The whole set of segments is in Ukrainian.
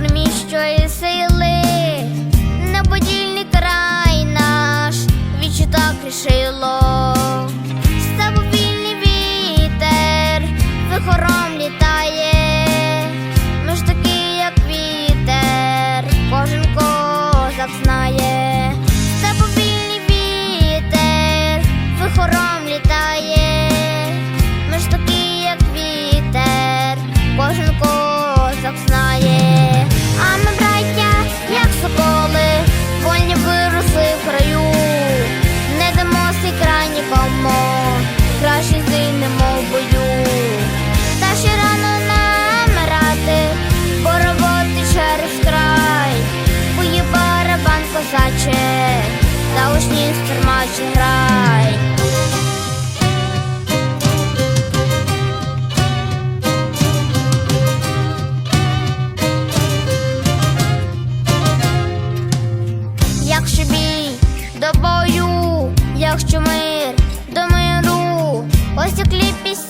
штурмі що і сили, неподільний край наш, відчута крішило. якщо бій до бою, якщо мир, до миру, ось у кліпі.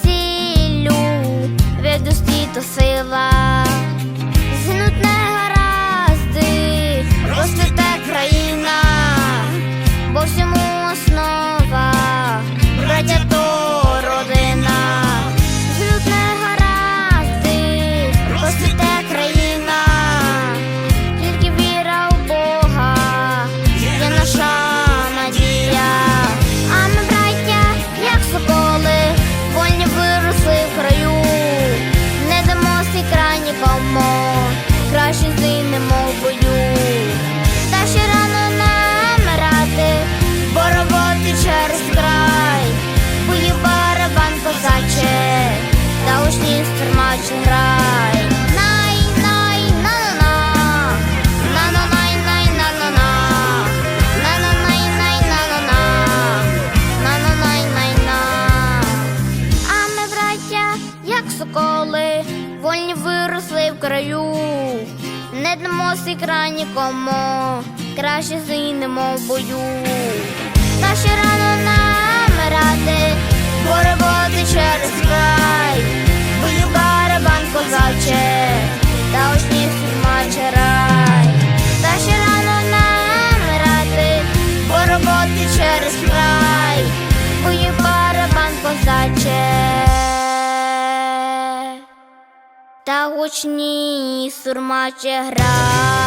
росли в краю, не дамо сікра нікому, краще згинемо в бою. Та ще рано нам рати, бо через край. та гучні сурмаче гра.